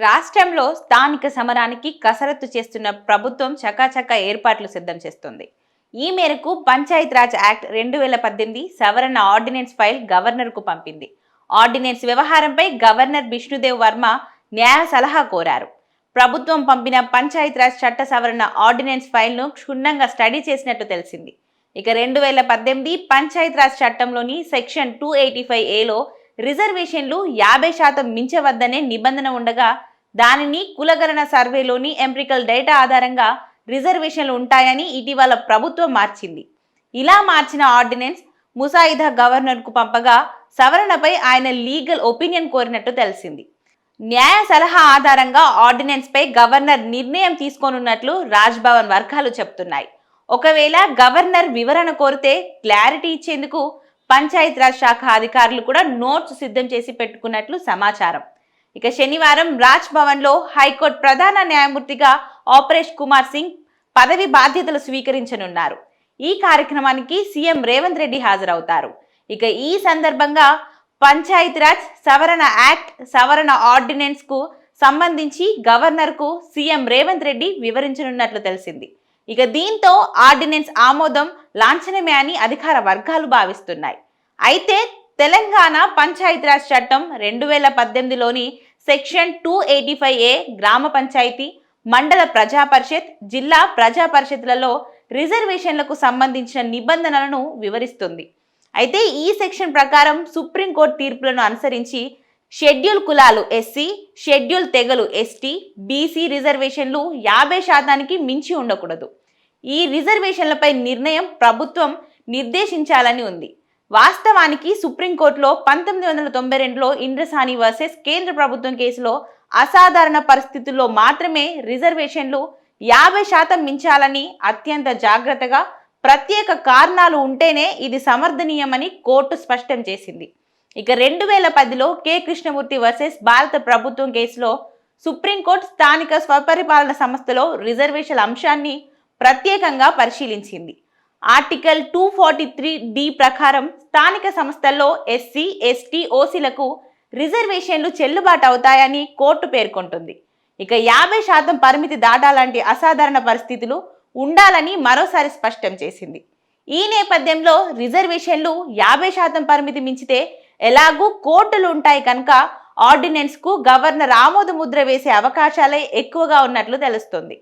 రాష్ట్రంలో స్థానిక సమరానికి కసరత్తు చేస్తున్న ప్రభుత్వం చకాచకా ఏర్పాట్లు సిద్ధం చేస్తుంది. ఈ మేరకు పంచాయత్ రాజ్ యాక్ట్ రెండు వేల పద్దెనిమిది సవరణ ఆర్డినెన్స్ ఫైల్ గవర్నర్కు పంపింది. ఆర్డినెన్స్ వ్యవహారంపై గవర్నర్ విష్ణుదేవ్ వర్మ న్యాయ సలహా కోరారు. ప్రభుత్వం పంపిన పంచాయత్ రాజ్ చట్ట సవరణ ఆర్డినెన్స్ ఫైల్ను క్షుణ్ణంగా స్టడీ చేసినట్టు తెలిసింది. ఇక రెండు వేల పద్దెనిమిది పంచాయతీరాజ్ చట్టంలోని సెక్షన్ టూ ఎయిటీ ఫైవ్ ఏలో రిజర్వేషన్లు యాభై శాతం మించవద్దనే నిబంధన ఉండగా దానిని కులగణన సర్వేలోని ఎంప్రికల్ డేటా ఆధారంగా రిజర్వేషన్లు ఉంటాయని ఇటీవల ప్రభుత్వం మార్చింది. ఇలా మార్చిన ఆర్డినెన్స్ ముసాయిదా గవర్నర్కు పంపగా సవరణపై ఆయన లీగల్ ఒపీనియన్ కోరినట్టు తెలిసింది. న్యాయ సలహా ఆధారంగా ఆర్డినెన్స్పై గవర్నర్ నిర్ణయం తీసుకోనున్నట్లు రాజ్భవన్ వర్గాలు చెప్తున్నాయి. ఒకవేళ గవర్నర్ వివరణ కోరితే క్లారిటీ ఇచ్చేందుకు పంచాయత్ రాజ్ శాఖ అధికారులు కూడా నోట్స్ సిద్ధం చేసి పెట్టుకున్నట్లు సమాచారం. ఇక శనివారం రాజ్ భవన్లో హైకోర్టు ప్రధాన న్యాయమూర్తిగా ఆపరేష్ కుమార్ సింగ్ పదవి బాధ్యతలు స్వీకరించనున్నారు. ఈ కార్యక్రమానికి సీఎం రేవంత్ రెడ్డి హాజరవుతారు. ఇక ఈ సందర్భంగా పంచాయత్ రాజ్ సవరణ యాక్ట్ సవరణ ఆర్డినెన్స్కు సంబంధించి గవర్నర్కు సీఎం రేవంత్ రెడ్డి వివరించనున్నట్లు తెలిసింది. ఇక దీంతో ఆర్డినెన్స్ ఆమోదం లాంఛనమే అని అధికార వర్గాలు భావిస్తున్నాయి. అయితే తెలంగాణ పంచాయతీరాజ్ చట్టం రెండు వేల పద్దెనిమిదిలోని సెక్షన్ టూ ఎయిటీ ఫైవ్ ఏ గ్రామ పంచాయతీ మండల ప్రజా పరిషత్ జిల్లా ప్రజా పరిషత్లలో రిజర్వేషన్లకు సంబంధించిన నిబంధనలను వివరిస్తుంది. అయితే ఈ సెక్షన్ ప్రకారం సుప్రీంకోర్టు తీర్పులను అనుసరించి షెడ్యూల్ కులాలు ఎస్సీ షెడ్యూల్ తెగలు ఎస్టీ బీసీ రిజర్వేషన్లు యాభై శాతానికి మించి ఉండకూడదు. ఈ రిజర్వేషన్లపై నిర్ణయం ప్రభుత్వం నిర్దేశించాలని ఉంది. వాస్తవానికి సుప్రీంకోర్టులో పంతొమ్మిది వందల తొంభై రెండులో ఇంద్రసాని వర్సెస్ కేంద్ర ప్రభుత్వం కేసులో అసాధారణ పరిస్థితుల్లో మాత్రమే రిజర్వేషన్లు యాభై శాతం మించాలని అత్యంత జాగ్రత్తగా ప్రత్యేక కారణాలు ఉంటేనే ఇది సమర్థనీయమని కోర్టు స్పష్టం చేసింది. ఇక రెండు వేల పదిలో కె కృష్ణమూర్తి వర్సెస్ భారత ప్రభుత్వం కేసులో సుప్రీంకోర్టు స్థానిక స్వపరిపాలన సంస్థలో రిజర్వేషన్ల అంశాన్ని ప్రత్యేకంగా పరిశీలించింది. Article two forty three D ప్రకారం స్థానిక సంస్థల్లో ఎస్సీ ఎస్టీ ఓసీలకు రిజర్వేషన్లు చెల్లుబాటు అవుతాయని కోర్టు పేర్కొంటుంది. ఇక యాభై శాతం పరిమితి దాటాలంటి అసాధారణ పరిస్థితులు ఉండాలని మరోసారి స్పష్టం చేసింది. ఈ నేపథ్యంలో రిజర్వేషన్లు యాభై శాతం పరిమితి మించితే ఎలాగూ కోర్టులు ఉంటాయి కనుక ఆర్డినెన్స్కు గవర్నర్ ఆమోద ముద్ర వేసే అవకాశాలే ఎక్కువగా ఉన్నట్లు తెలుస్తుంది.